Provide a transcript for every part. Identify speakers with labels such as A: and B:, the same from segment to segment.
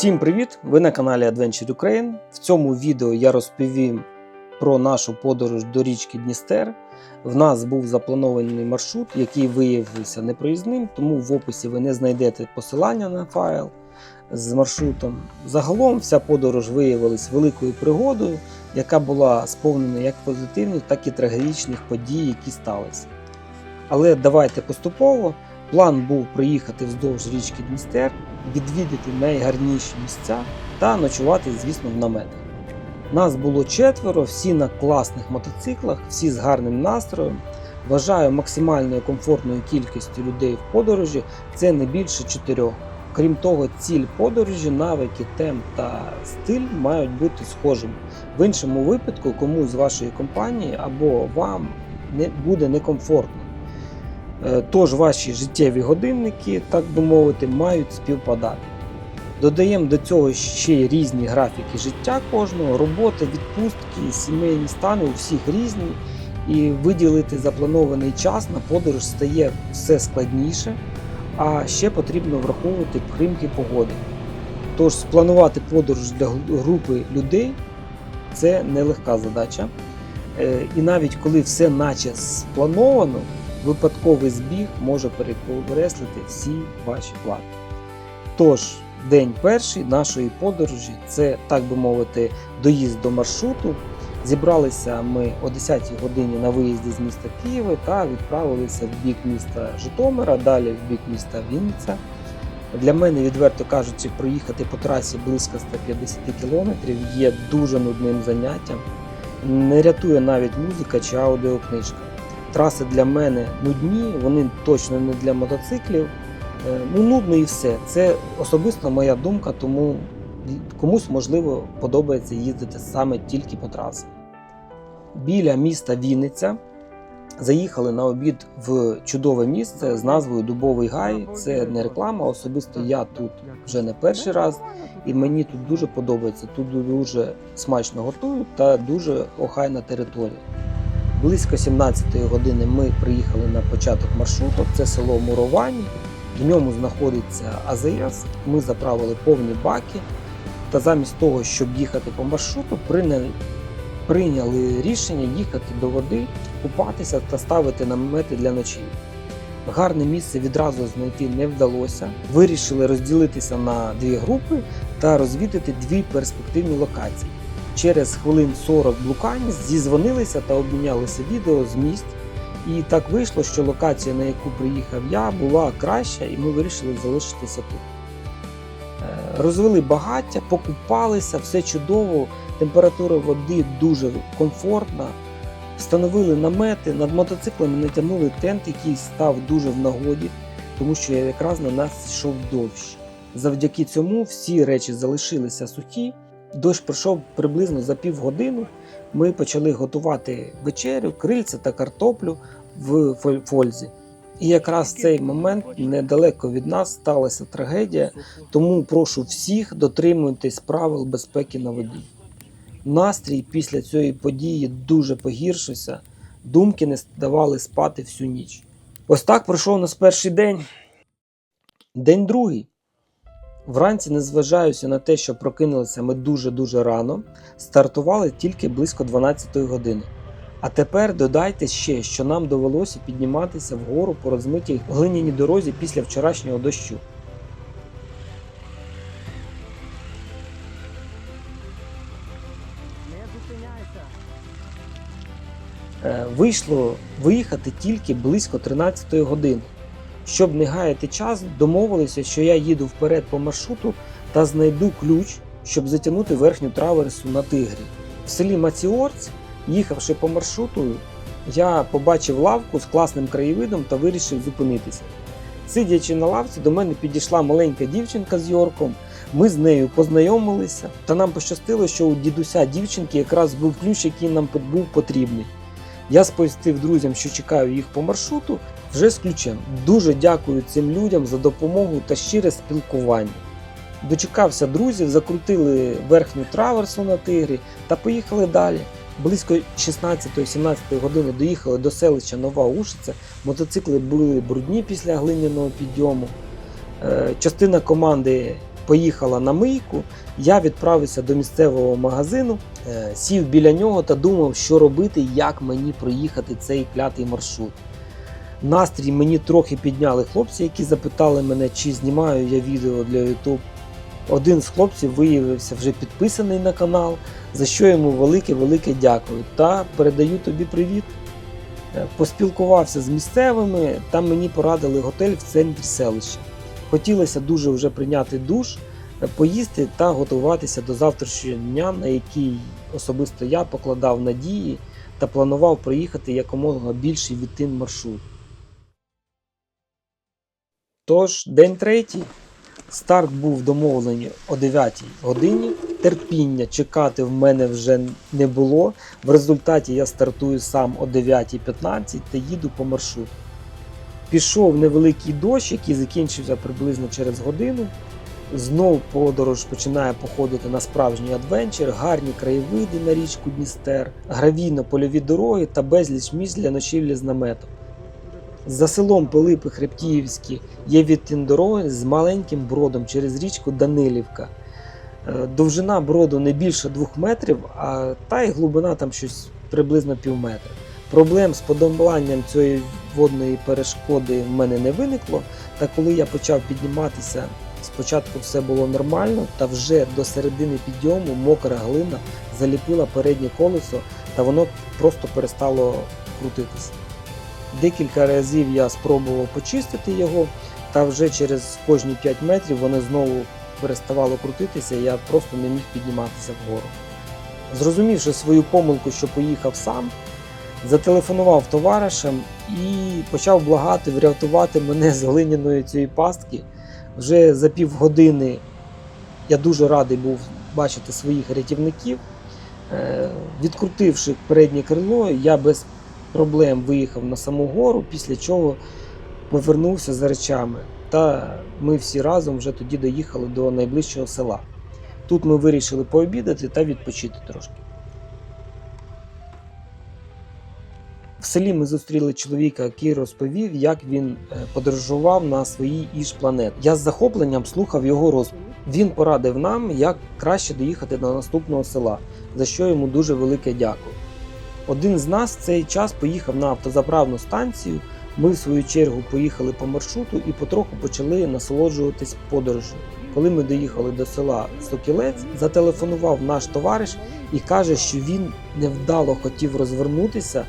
A: Всім привіт! Ви на каналі Adventure Ukraine. В цьому відео я розповім про нашу подорож до річки Дністер. В нас був запланований маршрут, який виявився непроїзним, тому в описі ви не знайдете посилання на файл з маршрутом. Загалом вся подорож виявилась великою пригодою, яка була сповнена як позитивних, так і трагічних подій, які сталися. Але давайте поступово. План був проїхати вздовж річки Дністер, відвідати найгарніші місця та ночувати, звісно, в наметах. Нас було четверо, всі на класних мотоциклах, всі з гарним настроєм. Вважаю, максимальною комфортною кількістю людей в подорожі це не більше чотирьох. Крім того, ціль подорожі, навики, темп та стиль мають бути схожими. В іншому випадку комусь з вашої компанії або вам не буде некомфортно. Е, Тож ваші життєві годинники, так би мовити, мають співпадати. Додаємо до цього ще різні графіки життя кожного, робота, відпустки, сімейні стани у всіх різні. І виділити запланований час на подорож стає все складніше, а ще потрібно враховувати примки погоди. Тож спланувати подорож для групи людей це нелегка задача. Е, І навіть коли все наче сплановано, випадковий збіг може перекреслити всі ваші плани. Тож, день перший нашої подорожі це, так би мовити, доїзд до маршруту. Зібралися ми о 10 годині на виїзді з міста Києва та відправилися в бік міста Житомира, далі в бік міста Вінниця. Для мене, відверто кажучи, проїхати по трасі близько 150 кілометрів є дуже нудним заняттям. Не рятує навіть музика чи аудіокнижка. Траси для мене нудні, вони точно не для мотоциклів. Е, Ну, нудно і все. Це особисто моя думка, тому комусь можливо подобається їздити саме тільки по трасах. Біля міста Вінниця заїхали на обід в чудове місце з назвою Дубовий Гай. Це не реклама. Особисто я тут вже не перший раз, і мені тут дуже подобається. Тут дуже смачно готують та дуже охайна територія. Близько 17-ї години ми приїхали на початок маршруту. Це село Муровані. В ньому знаходиться АЗС. Ми заправили повні баки. Та замість того, щоб їхати по маршруту, прийняли, прийняли рішення їхати до води, купатися та ставити намети для ночі. Гарне місце відразу знайти не вдалося. Вирішили розділитися на дві групи та розвідати дві перспективні локації. Через хвилин 40 блукань зізвонилися та обмінялися відео з місць. І так вийшло, що локація, на яку приїхав я, була краща, і ми вирішили залишитися тут. Е, Розвели багаття, покупалися, все чудово, температура води дуже комфортна. Встановили намети, над мотоциклами натягнули тент, який став дуже в нагоді, тому що якраз на нас йшов дощ. Завдяки цьому всі речі залишилися сухі. Дощ пройшов приблизно за півгодини. Ми почали готувати вечерю, крильця та картоплю в фользі. І якраз в цей момент недалеко від нас сталася трагедія, тому прошу всіх дотримуйтесь правил безпеки на воді. Настрій після цієї події дуже погіршився, думки не давали спати всю ніч. Ось так пройшов у нас перший день. День другий. Вранці, незважаючи на те, що прокинулися ми дуже-дуже рано, стартували тільки близько 12 години. А тепер додайте ще, що нам довелося підніматися вгору по розмитій глиняній дорозі після вчорашнього дощу. Е, Вийшло виїхати тільки близько 13 години. Щоб не гаяти час, домовилися, що я їду вперед по маршруту та знайду ключ, щоб затягнути верхню траверсу на тигрі. В селі Маціорць, їхавши по маршруту, я побачив лавку з класним краєвидом та вирішив зупинитися. Сидячи на лавці, до мене підійшла маленька дівчинка з Йорком. Ми з нею познайомилися, та нам пощастило, що у дідуся дівчинки якраз був ключ, який нам був потрібний. Я сповістив друзям, що чекаю їх по маршруту вже з ключем. Дуже дякую цим людям за допомогу та щире спілкування. Дочекався друзів, закрутили верхню траверсу на тигрі та поїхали далі. Близько 16-17 години доїхали до селища Нова Ушиця. Мотоцикли були брудні після глиняного підйому. Е, Частина команди поїхала на мийку, я відправився до місцевого магазину, сів біля нього та думав, що робити, як мені проїхати цей клятий маршрут. Настрій мені трохи підняли хлопці, які запитали мене, чи знімаю я відео для YouTube. Один з хлопців виявився вже підписаний на канал, за що йому велике-велике дякую та передаю тобі привіт. Е, Поспілкувався з місцевими, там мені порадили готель в центрі селища. Хотілося дуже вже прийняти душ, е, поїсти та готуватися до завтрашнього дня, на який особисто я покладав надії та планував проїхати якомога більший відтин маршрут. Тож, день третій. Старт був домовлений о 9 годині. Терпіння чекати в мене вже не було. В результаті я стартую сам о 9.15 та їду по маршруту. Пішов невеликий дощ, який закінчився приблизно через годину. Знов подорож починає походити на справжній адвенчер, гарні краєвиди на річку Дністер, гравійно-польові дороги та безліч місць для ночівлі з наметом. За селом Пилипи Хребтіївські є відтин дороги з маленьким бродом через річку Данилівка. Е, Довжина броду не більше 2 метрів, а та й глибина там щось приблизно пів метра. Проблем з подоланням цієї водної перешкоди в мене не виникло, та коли я почав підніматися, спочатку все було нормально, та вже до середини підйому мокра глина заліпила переднє колесо, та воно просто перестало крутитися. Декілька разів я спробував почистити його, та вже через кожні 5 метрів воно знову переставало крутитися, і я просто не міг підніматися вгору. Зрозумівши свою помилку, що поїхав сам, зателефонував товаришам і почав благати врятувати мене з глиняної цієї пастки. Вже за півгодини я дуже радий був бачити своїх рятівників. Е, Відкрутивши переднє крило, я без проблем виїхав на саму гору, після чого повернувся за речами. Та ми всі разом вже тоді доїхали до найближчого села. Тут ми вирішили пообідати та відпочити трошки. В селі ми зустріли чоловіка, який розповів, як він е, подорожував на своїй іж планет. Я з захопленням слухав його розповідь. Він порадив нам, як краще доїхати до наступного села, за що йому дуже велике дякую. Один з нас цей час поїхав на автозаправну станцію. Ми, в свою чергу, поїхали по маршруту і потроху почали насолоджуватись подорожю. Коли ми доїхали до села Сокілець, зателефонував наш товариш і каже, що він невдало хотів розвернутися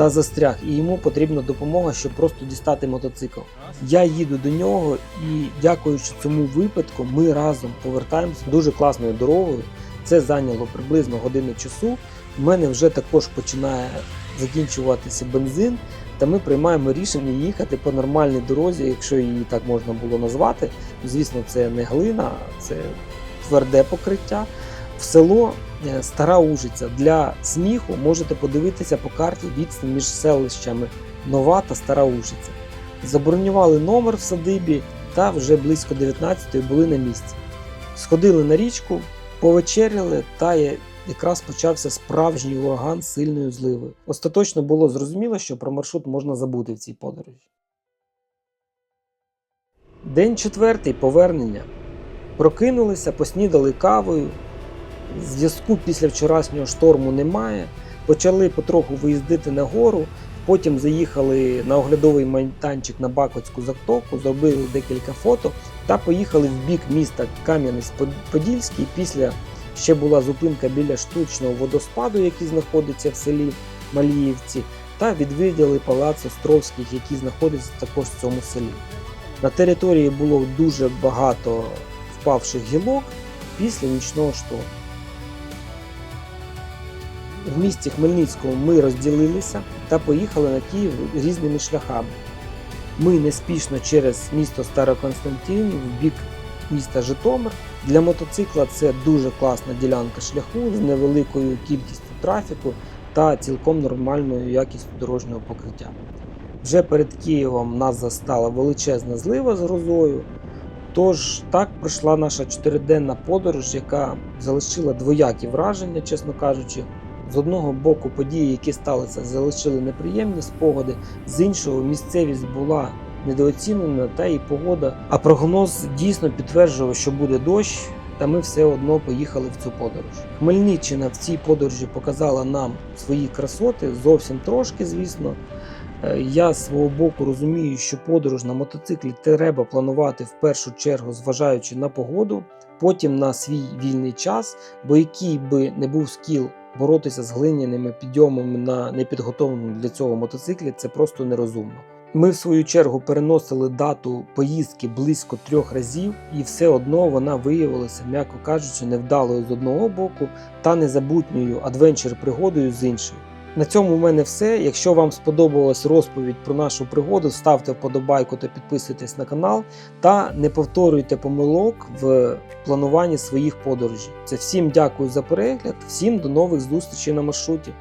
A: та застряг, і йому потрібна допомога, щоб просто дістати мотоцикл. Я їду до нього, і дякуючи цьому випадку, ми разом повертаємося дуже класною дорогою. Це зайняло приблизно годину часу. У мене вже також починає закінчуватися бензин, та ми приймаємо рішення їхати по нормальній дорозі, якщо її так можна було назвати. Звісно, це не глина, це тверде покриття. В село Стара Ужиця. Для сміху можете подивитися по карті відстань між селищами Нова та Стара Ужиця. Забронювали номер в садибі та вже близько 19-ї були на місці. Сходили на річку, повечеряли та якраз почався справжній ураган сильною зливою. Остаточно було зрозуміло, що про маршрут можна забути в цій подорожі. День четвертий повернення. Прокинулися, поснідали кавою. Зв'язку після вчорашнього шторму немає. Почали потроху виїздити на гору. Потім заїхали на оглядовий майданчик на Бакотську затоку, зробили декілька фото та поїхали в бік міста Кам'янець-Подільський. Після ще була зупинка біля штучного водоспаду, який знаходиться в селі Маліївці, та відвідали палац Островських, який знаходиться також в цьому селі. На території було дуже багато впавших гілок після нічного шторму. В місті Хмельницькому ми розділилися та поїхали на Київ різними шляхами. Ми неспішно через місто Староконстантин в бік міста Житомир. Для мотоцикла це дуже класна ділянка шляху з невеликою кількістю трафіку та цілком нормальною якістю дорожнього покриття. Вже перед Києвом нас застала величезна злива з грозою. Тож так пройшла наша чотириденна подорож, яка залишила двоякі враження, чесно кажучи. З одного боку, події, які сталися, залишили неприємні спогади, з іншого, місцевість була недооцінена та і погода. А прогноз дійсно підтверджував, що буде дощ, та ми все одно поїхали в цю подорож. Хмельниччина в цій подорожі показала нам свої красоти, зовсім трошки, звісно. Е, Я з свого боку розумію, що подорож на мотоциклі треба планувати в першу чергу, зважаючи на погоду, потім на свій вільний час, бо який би не був скіл боротися з глиняними підйомами на непідготовленому для цього мотоциклі, це просто нерозумно. Ми в свою чергу переносили дату поїздки близько трьох разів, і все одно вона виявилася, м'яко кажучи, невдалою з одного боку та незабутньою адвенчер пригодою з іншої. На цьому в мене все. Якщо вам сподобалась розповідь про нашу пригоду, ставте вподобайку та підписуйтесь на канал. Та не повторюйте помилок в плануванні своїх подорожей. Це всім дякую за перегляд, всім до нових зустрічей на маршруті.